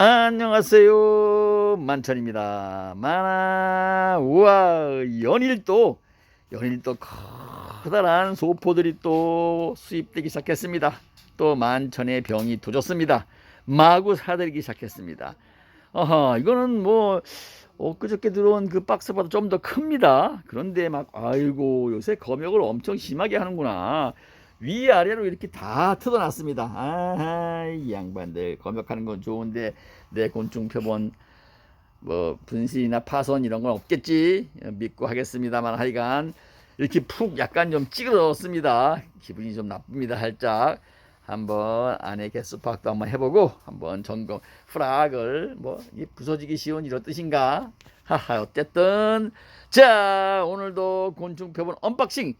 안녕하세요. 만천입니다. 만화 우와 연일도 연일도 커다란 소포들이 또 수입되기 시작했습니다. 또 만천의 병이 도졌습니다. 마구 사들이기 시작했습니다. 어허 이거는 뭐 엊그저께 들어온 그 박스보다 좀 더 큽니다. 그런데 막 아이고 요새 검역을 엄청 심하게 하는구나 위아래로 이렇게 다 뜯어놨습니다. 아하, 이 양반들 검역하는 건 좋은데 내 곤충 표본 뭐 분실이나 파손 이런 건 없겠지 믿고 하겠습니다만 하여간 이렇게 푹 약간 좀 찌그러졌습니다. 기분이 좀 나쁩니다. 살짝 한번 안에 개수팍도 한번 해보고 한번 점검 프락을 뭐 부서지기 쉬운 이런 뜻인가? 하하 어쨌든 자 오늘도 곤충 표본 언박싱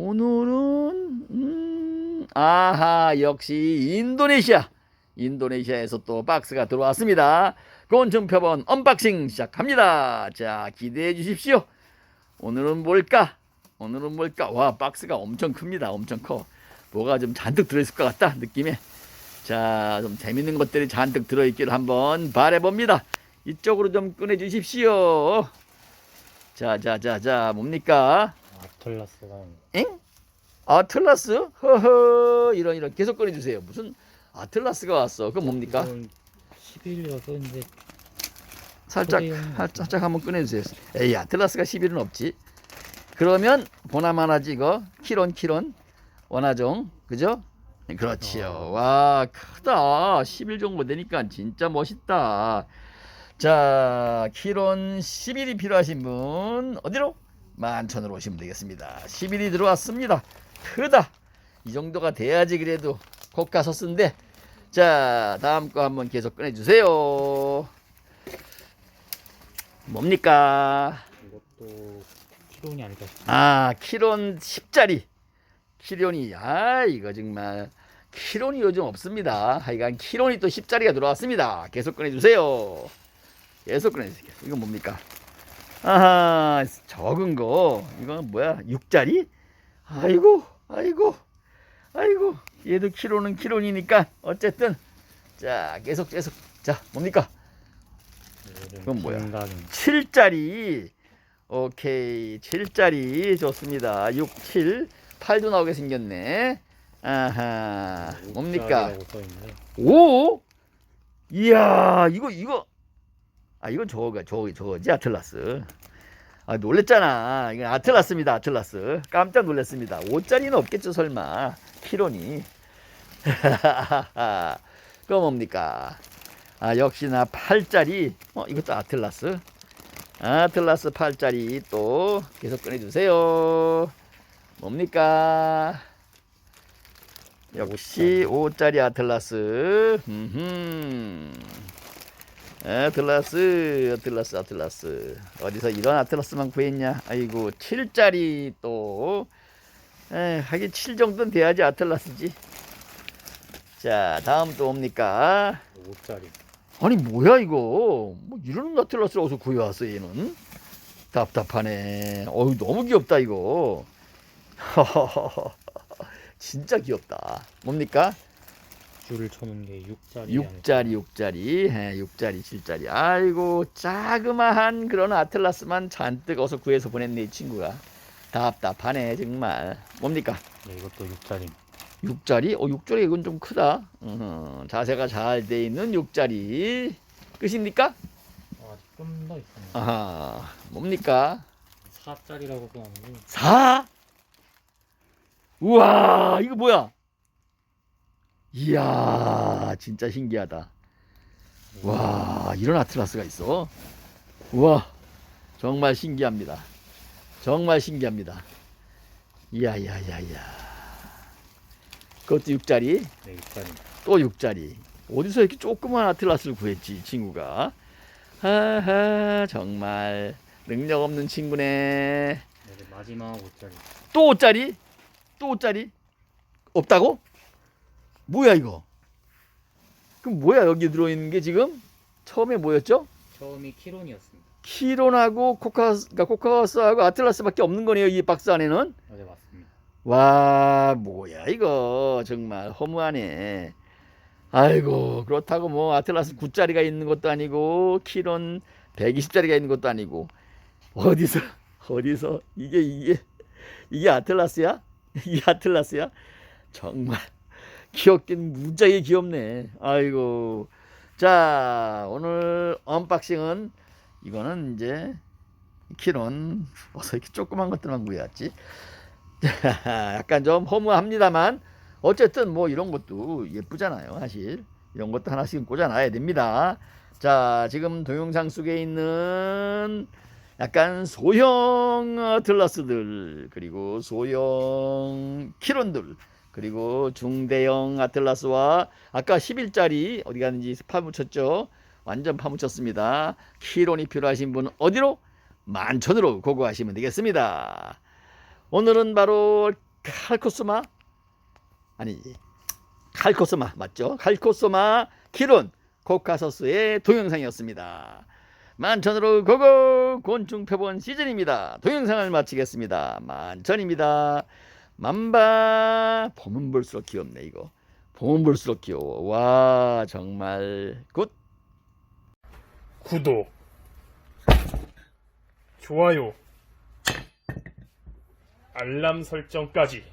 오늘은 음, 아하 역시 인도네시아 인도네시아에서 또 박스가 들어왔습니다. 곤충 표본 언박싱 시작합니다. 자 기대해 주십시오. 오늘은 뭘까? 오늘은 뭘까? 와 박스가 엄청 큽니다. 엄청 커. 뭐가 좀 잔뜩 들어있을 것 같다 느낌에. 자 좀 재밌는 것들이 잔뜩 들어있기를 한번 바래봅니다. 이쪽으로 좀 꺼내 주십시오. 자자자자 뭡니까? 아틀라스가 엥? 아틀라스? 허허 이런 이런 계속 꺼내 주세요. 무슨 아틀라스가 왔어? 그건 뭡니까? 11이라서 이제 살짝. 살- 살짝 한번 꺼내 주세요. 에이 아틀라스가 11은 없지. 그러면 보나만 하지 이거 키론 키론 원화종 그죠? 그렇지요. 와 크다. 11 정도 되니까 진짜 멋있다. 자 키론 11이 필요하신 분 어디로? 만천으로 오시면 되겠습니다. 11이 들어왔습니다. 크다. 이 정도가 돼야지 그래도 고가 서스인데 자 다음 거 한번 계속 꺼내주세요. 뭡니까? 이것도 키론이 아닐까 싶어요. 아 키론 10짜리 키론이 아 이거 정말 키론이 요즘 없습니다 하여간 키론이 또 10짜리가 들어왔습니다 계속 꺼내주세요 계속 꺼내주세요 이건 뭡니까 아하 적은 거. 이건 뭐야? 6짜리? 아이고 아이고 아이고. 얘도 키론은 키론이니까 어쨌든. 자 계속 계속. 자 뭡니까? 그건 뭐야? 정답입니다. 7짜리. 오케이. 7짜리. 좋습니다. 6, 7 8도 나오게 생겼네. 아하. 뭡니까? 육자리라고 써있는데 5 이야 이거 이거 아 이건 저거가 저거 저거지 아틀라스. 아 놀랬잖아. 이건 아틀라스입니다 아틀라스. 깜짝 놀랐습니다. 5짜리는 없겠죠 설마. 키로니. 그거 뭡니까? 아 역시나 8짜리. 어 이것도 아틀라스? 아틀라스 8짜리 또 계속 꺼내주세요. 뭡니까? 역시 5짜리 아틀라스. 음흠. 아틀라스 아틀라스 아틀라스. 어디서 이런 아틀라스만 구했냐? 아이고 7짜리 또. 에, 하긴 7 정도는 돼야지 아틀라스지. 자 다음 또 뭡니까? 5짜리. 아니 뭐야 이거? 뭐 이런 아틀라스를 어디서 구해왔어 얘는? 답답하네. 어우 너무 귀엽다 이거. 진짜 귀엽다. 뭡니까 줄을 쳐놓은 게 6짜리 6짜리 6짜리. 예, 6짜리 7짜리. 아이고 자그마한 그런 아틀라스만 잔뜩 어서 구해서 보냈네 이 친구가. 답답하네 정말. 뭡니까? 네, 이것도 6짜리. 6짜리? 어 6짜리 이건 좀 크다. 어, 자세가 잘 돼 있는 6짜리. 끝입니까? 아직 좀더 있습니다 아하 뭡니까? 4짜리라고 써놨는데. 4 우와 이거 뭐야 이야 진짜 신기하다. 와 이런 아틀라스가 있어? 우와 정말 신기합니다. 정말 신기합니다. 이야야야야. 그것도 6짜리? 네 6짜리. 또 6짜리. 어디서 이렇게 조그만 아틀라스를 구했지 이 친구가? 하하 정말 능력 없는 친구네. 네, 마지막 5짜리. 또 5짜리? 또 5짜리? 없다고 뭐야 이거? 그럼 뭐야 여기 들어있는 게 지금? 처음에 뭐였죠? 처음이 키론이었습니다. 키론하고 코카 그러니까 코카스하고 아틀라스밖에 없는 거네요 이 박스 안에는? 아, 네 맞습니다. 와 뭐야 이거. 정말 허무하네. 아이고 그렇다고 뭐 아틀라스 9짜리가 있는 것도 아니고 키론 120짜리가 있는 것도 아니고. 어디서 어디서? 이게 이게 이게 아틀라스야? 이게 아틀라스야? 정말 귀엽긴 무지하게 귀엽네. 아이고 자 오늘 언박싱은 이거는 이제 키론 어서 이렇게 조그만 것들만 구해왔지. 약간 좀 허무합니다만 어쨌든 뭐 이런 것도 예쁘잖아요 사실 이런 것도 하나씩은 꽂아놔야 됩니다 자 지금 동영상 속에 있는 약간 소형 아틀라스들 그리고 소형 키론들 그리고 중대형 아틀라스와 아까 11짜리 어디 갔는지 파묻혔죠 완전 파묻혔습니다 키론이 필요하신 분은 어디로 만천으로 고고하시면 되겠습니다 오늘은 바로 칼코스마 아니지 칼코스마 맞죠? 칼코스마 키론 코카서스의 동영상이었습니다. 만천으로 고고 곤충 표본 시즌입니다. 동영상을 마치겠습니다. 만천입니다. 만바 보면 볼수록 귀엽네 이거. 보면 볼수록 귀여워. 와 정말 굿. 구독, 좋아요, 알람 설정까지